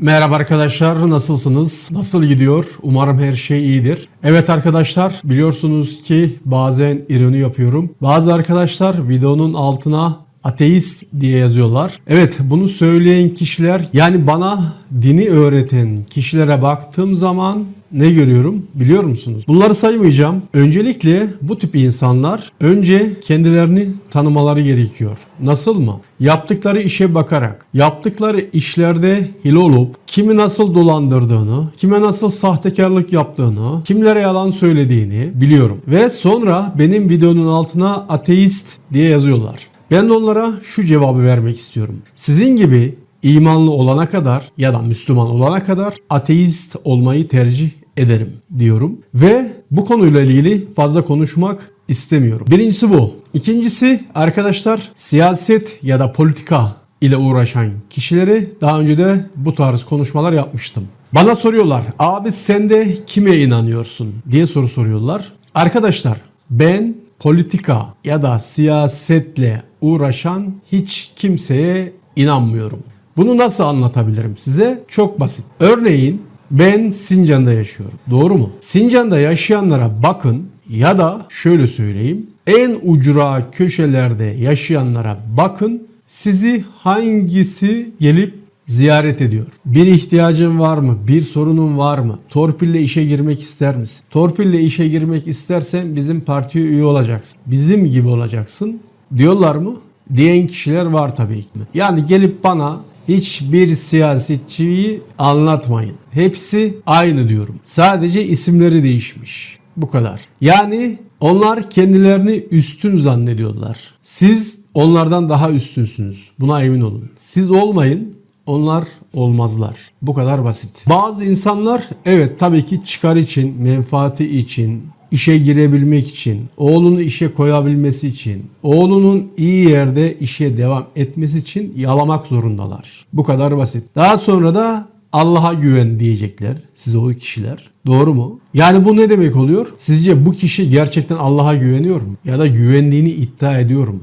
Merhaba arkadaşlar nasılsınız? Nasıl gidiyor? Umarım her şey iyidir. Evet arkadaşlar biliyorsunuz ki bazen ironi yapıyorum. Bazı arkadaşlar videonun altına ateist diye yazıyorlar. Evet bunu söyleyen kişiler yani bana dini öğreten kişilere baktığım zaman ne görüyorum biliyor musunuz? Bunları saymayacağım. Öncelikle bu tip insanlar önce kendilerini tanımaları gerekiyor. Nasıl mı? Yaptıkları işe bakarak, yaptıkları işlerde hile olup kimi nasıl dolandırdığını, kime nasıl sahtekarlık yaptığını, kimlere yalan söylediğini biliyorum. Ve sonra benim videonun altına ateist diye yazıyorlar. Ben de onlara şu cevabı vermek istiyorum. Sizin gibi imanlı olana kadar ya da Müslüman olana kadar ateist olmayı tercih ederim diyorum. Ve bu konuyla ilgili fazla konuşmak istemiyorum. Birincisi bu. İkincisi arkadaşlar siyaset ya da politika ile uğraşan kişilere daha önce de bu tarz konuşmalar yapmıştım. Bana soruyorlar abi sen de kime inanıyorsun diye soru soruyorlar. Arkadaşlar ben politika ya da siyasetle uğraşan hiç kimseye inanmıyorum. Bunu nasıl anlatabilirim size? Çok basit. Örneğin ben Sincan'da yaşıyorum. Doğru mu? Sincan'da yaşayanlara bakın ya da şöyle söyleyeyim. En ucra köşelerde yaşayanlara bakın. Sizi hangisi gelip ziyaret ediyor. Bir ihtiyacın var mı? Bir sorunun var mı? Torpille işe girmek ister misin? Torpille işe girmek istersen bizim partiye üye olacaksın. Bizim gibi olacaksın. Diyorlar mı? Diyen kişiler var tabii ki. Yani gelip bana hiçbir siyasetçiyi anlatmayın. Hepsi aynı diyorum. Sadece isimleri değişmiş. Bu kadar. Yani onlar kendilerini üstün zannediyorlar. Siz onlardan daha üstünsünüz. Buna emin olun. Siz olmayın, onlar olmazlar. Bu kadar basit. Bazı insanlar evet tabii ki çıkar için, menfaati için, işe girebilmek için, oğlunu işe koyabilmesi için, oğlunun iyi yerde işe devam etmesi için yalamak zorundalar. Bu kadar basit. Daha sonra da Allah'a güven diyecekler size o kişiler. Doğru mu? Yani bu ne demek oluyor? Sizce bu kişi gerçekten Allah'a güveniyor mu? Ya da güvendiğini iddia ediyor mu?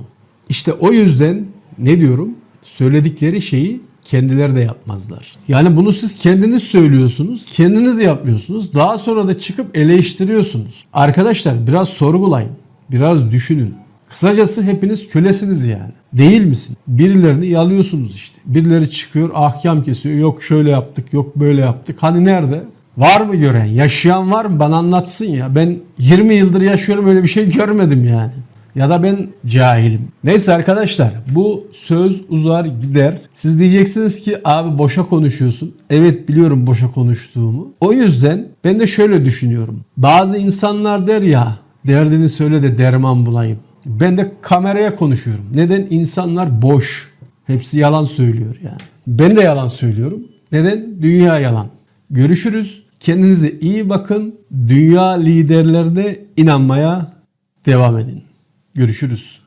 İşte o yüzden ne diyorum? Söyledikleri şeyi kendileri de yapmazlar. Yani bunu siz kendiniz söylüyorsunuz, kendiniz yapmıyorsunuz. Daha sonra da çıkıp eleştiriyorsunuz. Arkadaşlar biraz sorgulayın, biraz düşünün. Kısacası hepiniz kölesiniz yani. Değil misin? Birilerini yalıyorsunuz işte. Birileri çıkıyor ahkam kesiyor. Yok şöyle yaptık, yok böyle yaptık. Hani nerede? Var mı gören? Yaşayan var mı? Bana anlatsın ya. Ben 20 yıldır yaşıyorum öyle bir şey görmedim yani. Ya da ben cahilim. Neyse arkadaşlar bu söz uzar gider. Siz diyeceksiniz ki abi boşa konuşuyorsun. Evet biliyorum boşa konuştuğumu. O yüzden ben de şöyle düşünüyorum. Bazı insanlar der ya derdini söyle de derman bulayım. Ben de kameraya konuşuyorum. Neden? İnsanlar boş. Hepsi yalan söylüyor yani. Ben de yalan söylüyorum. Neden? Dünya yalan. Görüşürüz. Kendinize iyi bakın. Dünya liderlerine inanmaya devam edin. Görüşürüz.